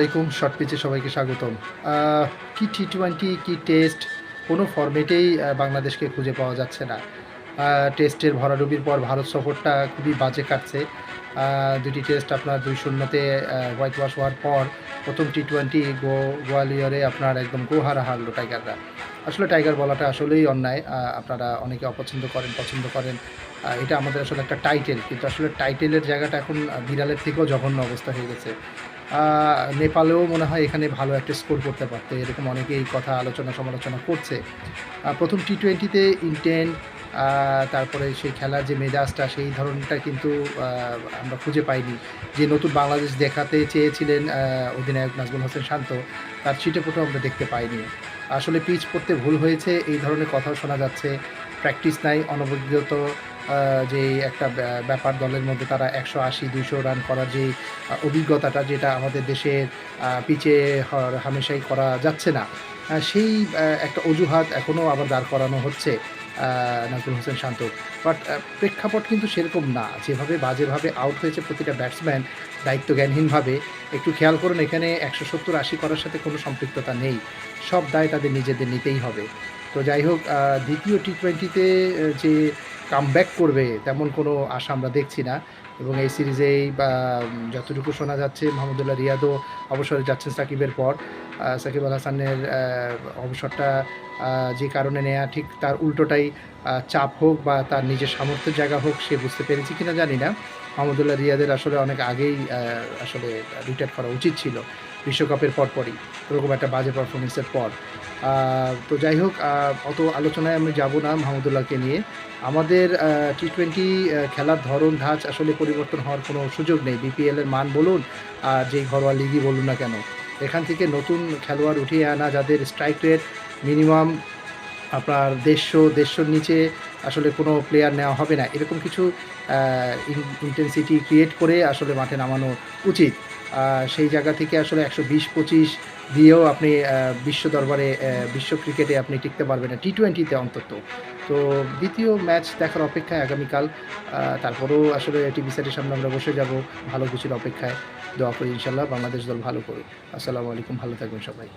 আলাইকুম শর্ট পিচে সবাইকে স্বাগতম। কি টি টোয়েন্টি কি টেস্ট কোনো ফর্মেটেই বাংলাদেশকে খুঁজে পাওয়া যাচ্ছে না। টেস্টের ভরাডুবির পর ভারত সফরটা খুবই বাজে কাটছে। দুটি টেস্ট আপনার দুই শূন্যতে হোয়াইট ওয়াশ হওয়ার পর প্রথম টি টোয়েন্টি গো, গোয়ালিয়রে আপনার একদম গোহারা হারলো টাইগাররা আসলে টাইগার বলাটা আসলেই অন্যায়। আপনারা অনেকে অপছন্দ করেন, পছন্দ করেন। এটা আমাদের আসলে একটা টাইটেল কিন্তু আসলে টাইটেলের জায়গাটা এখন বিড়ালের থেকেও জঘন্য অবস্থা হয়ে গেছে। নেপালেও মনে হয় এখানে ভালো একটা স্কোর করতে পারতো। এরকম অনেকে এই কথা আলোচনা সমালোচনা করছে। প্রথম টি টোয়েন্টিতে ইন্টেন্ট তারপরে সেই খেলার যে মেজাজটা সেই ধরনটা কিন্তু আমরা খুঁজে পাইনি। যে নতুন বাংলাদেশ দেখাতে চেয়েছিলেন অধিনায়ক নাজমুল হোসেন শান্ত তার ছিটে ফোটো আমরা দেখতে পাইনি। আসলে পিচ পড়তে ভুল হয়েছে এই ধরনের কথাও শোনা যাচ্ছে। প্র্যাকটিস নাই অনভিজ্ঞত আহ, যে একটা ব্যা- ব্যাপার দলের মধ্যে তারা একশো আশি দুশো রান করার যে অভিজ্ঞতাটা যেটা আমাদের দেশের পিচে হামেশাই করা যাচ্ছে না। সেই একটা অজুহাত এখনও আবার দাঁড় করানো হচ্ছে নাজমুল হোসেন শান্ত। বাট প্রেক্ষাপট কিন্তু সেরকম না। যেভাবে, বাজেভাবে আউট হয়েছে প্রতিটা ব্যাটসম্যান দায়িত্বজ্ঞানহীনভাবে, একটু খেয়াল করুন এখানে একশো সত্তর আশি করার সাথে কোনো সম্পৃক্ততা নেই। সব দায় তাদের নিজেদের নিতেই হবে। তো যাই হোক দ্বিতীয় টি টোয়েন্টিতে যে কামব্যাক করবে তেমন কোনো আশা আমরা দেখছি না। এবং এই সিরিজেই বা, যতটুকু শোনা যাচ্ছে মাহমুদুল্লাহ রিয়াদও অবসরে যাচ্ছেন সাকিবের পর। সাকিব আল হাসানের অবসরটা যে কারণে নেয়া, ঠিক তার উল্টোটাই চাপ হোক বা তার নিজের সামর্থ্যের জায়গা হোক, সে বুঝতে পেরেছি কিনা জানি না। মাহমুদুল্লাহ রিয়াদের আসলে অনেক আগেই আসলে রিটায়ার করা উচিত ছিল বিশ্বকাপের পরপরই ওরকম একটা বাজে পারফরমেন্সের পর। তো যাই হোক অত আলোচনায় আমি যাব না মাহমুদুল্লাহকে নিয়ে। আমাদের টি টোয়েন্টি খেলার ধরন, ধাঁচ আসলে পরিবর্তন হওয়ার কোনো সুযোগ নেই। বিপিএল এর মান বলুন আর যেই ঘরোয়া লিগই বলুন না কেন। এখান থেকে নতুন খেলোয়াড় উঠিয়ে আনা যাদের স্ট্রাইক রেট মিনিমাম আপনার দেড়শো, দেড়শোর নিচে আসলে কোনো প্লেয়ার নেওয়া হবে না। এরকম কিছু ইন্টেন্সিটি ক্রিয়েট করে আসলে মাঠে নামানো উচিত। সেই জায়গা থেকে আসলে একশো বিশ পঁচিশ দিয়েও আপনি বিশ্ব দরবারে বিশ্ব ক্রিকেটে আপনি টিকতে পারবেন না। টি টোয়েন্টিতে অন্তত। তো দ্বিতীয় ম্যাচ দেখার অপেক্ষায় আগামীকাল তারপরেও আসলে টিভি সেটের সামনে আমরা বসে যাব ভালো কিছুর অপেক্ষায়। দোয়া করি ইনশাল্লাহ বাংলাদেশ দল ভালো করুক। আসসালামু আলাইকুম, ভালো থাকবেন সবাই।